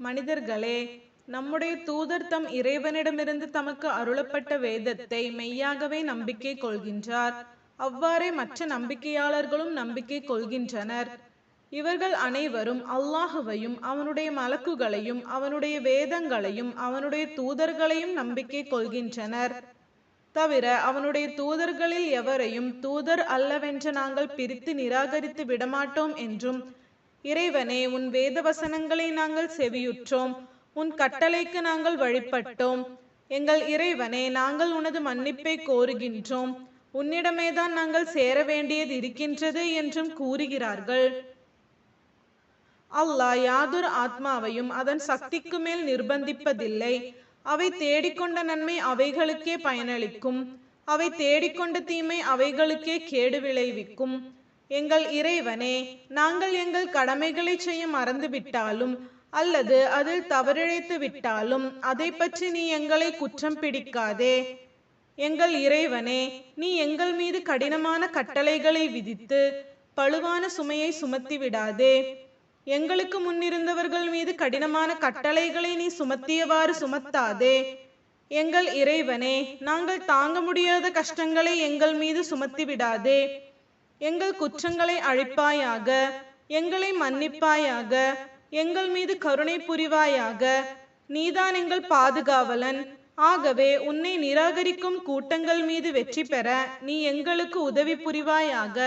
மனிதர்களே நம்முடைய தூதர் தம் இறைவனிடமிருந்து தமக்கு அருளப்பட்ட வேதத்தை மெய்யாகவே நம்பிக்கை கொள்கின்றார். அவ்வாறே மற்ற நம்பிக்கையாளர்களும் நம்பிக்கை கொள்கின்றனர். இவர்கள் அனைவரும் அல்லாஹுவையும் அவனுடைய மலக்குகளையும் அவனுடைய வேதங்களையும் அவனுடைய தூதர்களையும் நம்பிக்கை கொள்கின்றனர். தவிர அவனுடைய தூதர்களில் எவரையும் தூதர் அல்லவென்று நாங்கள் பிரித்து நிராகரித்து விடமாட்டோம் என்றும் இறைவனே உன் வேத வசனங்களை நாங்கள் செவியுற்றோம். உன் கட்டளைக்கு நாங்கள் வழிபட்டோம். எங்கள் இறைவனே நாங்கள் உனது மன்னிப்பை கோருகின்றோம். உன்னிடமேதான் நாங்கள் சேர வேண்டியது இருக்கின்றது என்றும் கூறுகிறார்கள். அல்லாஹ் யாதொரு ஆத்மாவையும் அதன் சக்திக்கு மேல் நிர்பந்திப்பதில்லை. அவை தேடிக்கொண்ட நன்மை அவைகளுக்கே பயனளிக்கும். அவை தேடிக்கொண்ட தீமை அவைகளுக்கே கேடு விளைவிக்கும். எங்கள் இறைவனே நாங்கள் எங்கள் கடமைகளை செய்ய மறந்துவிட்டாலும் அல்லது அதில் தவறிழைத்து விட்டாலும் அதை பற்றி நீ எங்களை குற்றம் பிடிக்காதே. எங்கள் இறைவனே நீ எங்கள் மீது கடினமான கட்டளைகளை விதித்து பழுவான சுமையை சுமத்தி விடாதே. எங்களுக்கு முன்னிருந்தவர்கள் மீது கடினமான கட்டளைகளை நீ சுமத்தியவாறு சுமத்தாதே. எங்கள் இறைவனே நாங்கள் தாங்க முடியாத கஷ்டங்களை எங்கள் மீது சுமத்தி விடாதே. எங்கள் குற்றங்களை அழிப்பாயாக எங்களை மன்னிப்பாயாக எங்கள் மீது கருணை புரிவாயாக. நீதான் எங்கள் பாதுகாவலன். ஆகவே உன்னை நிராகரிக்கும் கூட்டங்கள் மீது வெற்றி பெற நீ எங்களுக்கு உதவி புரிவாயாக.